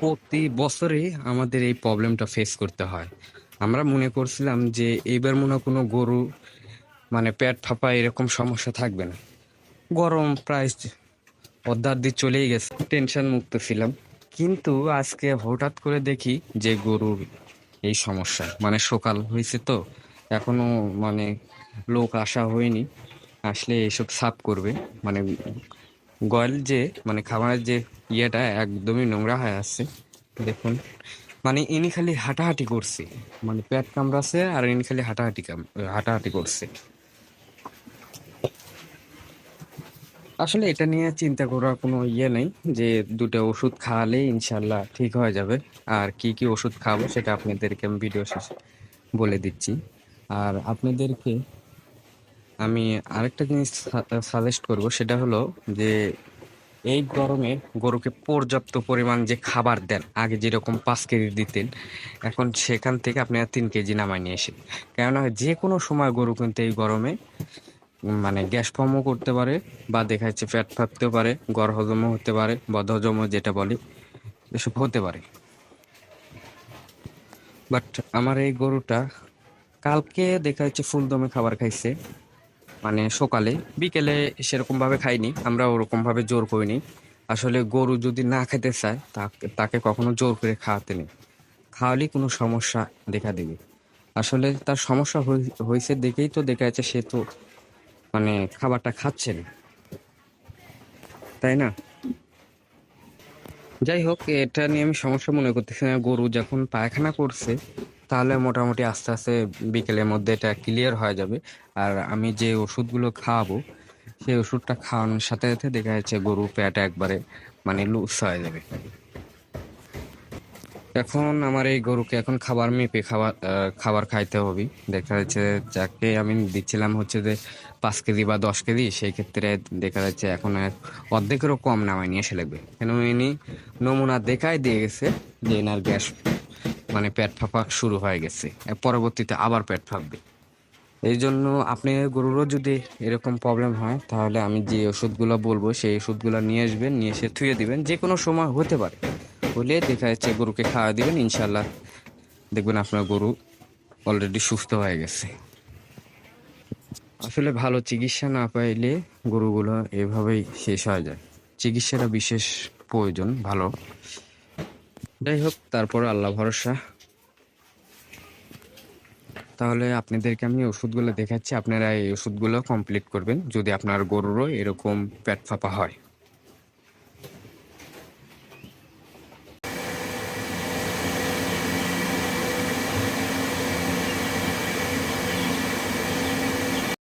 প্রতি বছরে আমাদের এই প্রবলেমটা ফেস করতে হয়। আমরা মনে করছিলাম যে এইবার মনে কোনো গরু মানে পেট ফাঁপা এরকম সমস্যা থাকবে না। গরম প্রায় অর্ধার দিয়ে চলেই গেছে টেনশন মুক্ত ছিলাম। কিন্তু আজকে হঠাৎ করে দেখি যে গরুর এই সমস্যা মানে সকাল হয়েছে তো, এখনও মানে লোক আসা হয়নি, আসলে এসব সাফ করবে মানে গয়েল যে মানে খাবারের যে ইয়েটা একদমই নোংরা হয়ে আসছে দেখুন মানে ইনি খালি হাঁটাহাঁটি করছে। মানে পেট কামড়াছে আর ইনি খালি হাঁটাহাঁটি হাঁটাহাঁটি করছে। আসলে এটা নিয়ে চিন্তা করার কোনো ইয়ে নেই যে, দুটো ওষুধ খাওয়ালে ইনশাল্লাহ ঠিক হয়ে যাবে। আর কি কি ওষুধ খাব সেটা আপনাদেরকে আমি ভিডিও শেষে বলে দিচ্ছি। আর আপনাদেরকে আমি আরেকটা জিনিস সাজেস্ট করব, সেটা হলো যে এই গরমে গরুকে পর্যাপ্ত পরিমাণ যে খাবার দেন, আগে যেরকম পাঁচ কেজি দিতেন, এখন সেখান থেকে আপনারা তিন কেজি নামায় নিয়ে এসে কেননা যে কোনো সময় গরু কিন্তু এই গরমে মানে গ্যাস ফর্মও করতে পারে বা দেখা যাচ্ছে ফ্যাট থাকতেও পারে গড় হজমও হতে পারে, বদহজমও যেটা বলে, এসব হতে পারে। বাট আমার এই গরুটা কালকে দেখা যাচ্ছে ফুলদমে খাবার খাইছে। মানে সকালে, বিকেলে সেরকম ভাবে খাইনি, আমরা ওরকম ভাবে জোর করিনি। আসলে গরু যদি না খেতে চায়, তাকে তাকে কখনো জোর করে খাওয়াতে নেই। খাওয়ালেই কোনো সমস্যা দেখা দেবে। আসলে তার সমস্যা হয়েছে দেখেই তো দেখা যাচ্ছে সে তো মানে খাবারটা খাচ্ছে না। তাই না? যাই হোক, এটা নিয়ে আমি সমস্যা মনে করতেছি গরু যখন পায়খানা করছে তাহলে মোটামুটি আস্তে আস্তে বিকেলের মধ্যে এটা ক্লিয়ার হয়ে যাবে। আর আমি যে ওষুধগুলো খাওয়াবো, সেই ওষুধটা খাওয়ানোর সাথে সাথে দেখা যাচ্ছে গরু পেট একবারে মানে লুজ হয়ে যাবে। এখন আমার এই গরুকে এখন খাবার মেপে খাবার খাবার খাইতে হবে। দেখা যাচ্ছে যাকে আমি দিচ্ছিলাম হচ্ছে যে পাঁচ কেজি বা দশ কেজি, সেই ক্ষেত্রে দেখা যাচ্ছে এখন অর্ধেকেরও কম নামায় নিয়ে এসে লাগবে। কেন ইনি নমুনা দেখাই দিয়ে গেছে যে এনার গ্যাস মানে পেট ফাঁপা শুরু হয়ে গেছে। পরবর্তীতে আবার পেট ফাঁপবে। এই জন্য আপনি গরুরও যদি এরকম প্রবলেম হয়, তাহলে আমি যে ওষুধগুলো বলব, সেই ওষুধগুলো নিয়ে আসবেন, নিয়ে এসে থুয়ে দিবেন। যে কোনো সময় হতে পারে। হলে দেখা যাচ্ছে গরুকে খাওয়া দিবেন ইনশাল্লাহ দেখবেন আপনার গরু অলরেডি সুস্থ হয়ে গেছে। আসলে ভালো চিকিৎসা না পাইলে গরুগুলো এভাবেই শেষ হয়ে যায়। চিকিৎসাটা বিশেষ প্রয়োজন, ভালো। যাই হোক, তারপর আল্লাহ ভরসা। তাহলে আপনাদেরকে আমি ওষুধগুলো দেখাচ্ছি, আপনারা এই ওষুধগুলো কমপ্লিট করবেন, যদি আপনার গরুরও এরকম পেট ফাঁপা হয়।